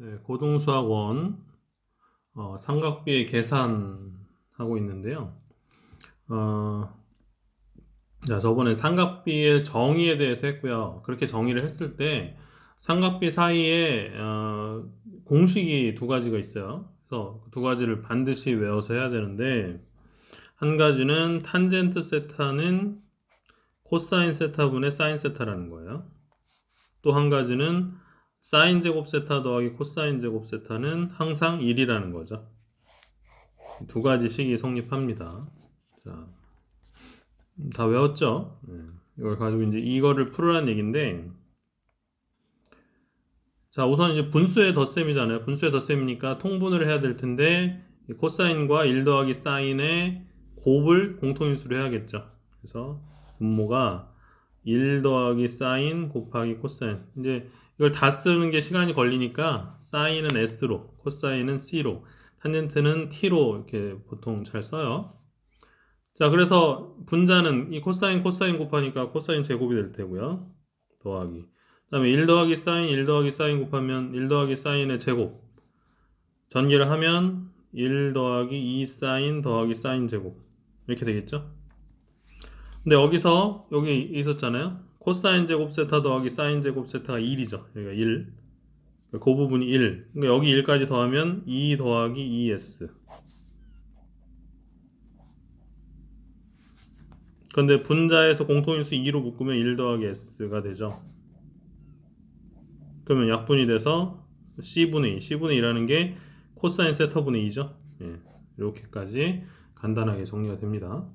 네, 고등수학 원 어, 삼각비의 계산하고 있는데요. 어, 자, 저번에 삼각비의 정의에 대해서 했고요. 그렇게 정의를 했을 때 삼각비 사이에 어, 공식이 두 가지가 있어요. 그래서 그두 가지를 반드시 외워서 해야 되는데 한 가지는 탄젠트 세타는 코사인 세타분의 사인 세타라는 거예요. 또 한 가지는 사인 제곱 세타 더하기 코사인 제곱 세타는 항상 1이라는 거죠. 두 가지 식이 성립합니다. 자, 다 외웠죠? 네. 이걸 가지고 이제 이거를 풀으라는 얘기인데, 자, 우선 이제 분수의 덧셈이잖아요. 분수의 덧셈이니까 통분을 해야 될 텐데, 이 코사인과 1 더하기 사인의 곱을 공통인수로 해야겠죠. 그래서 분모가 1 더하기 사인 곱하기 코사인. 이제 이걸 다 쓰는 게 시간이 걸리니까 사인은 S로, 코사인은 C로, 탄젠트는 T로 이렇게 보통 잘 써요. 자, 그래서 분자는 이 코사인 코사인 곱하니까 코사인 제곱이 될 테고요. 더하기. 그다음에 1 더하기 사인 1 더하기 사인 곱하면 1 더하기 사인의 제곱. 전개를 하면 1 더하기 2 사인 더하기 사인 제곱. 이렇게 되겠죠? 근데 여기서 여기 있었잖아요. 코사인 제곱 세타 더하기 사인 제곱 세타가 1이죠. 여기가 1. 그 부분이 1. 그러니까 여기 1까지 더하면 2 더하기 2s. 근데 분자에서 공통인수 2로 묶으면 1 더하기 s가 되죠. 그러면 약분이 돼서 c분의 2. c분의 2라는 게 코사인 세타분의 2죠. 예. 이렇게까지 간단하게 정리가 됩니다.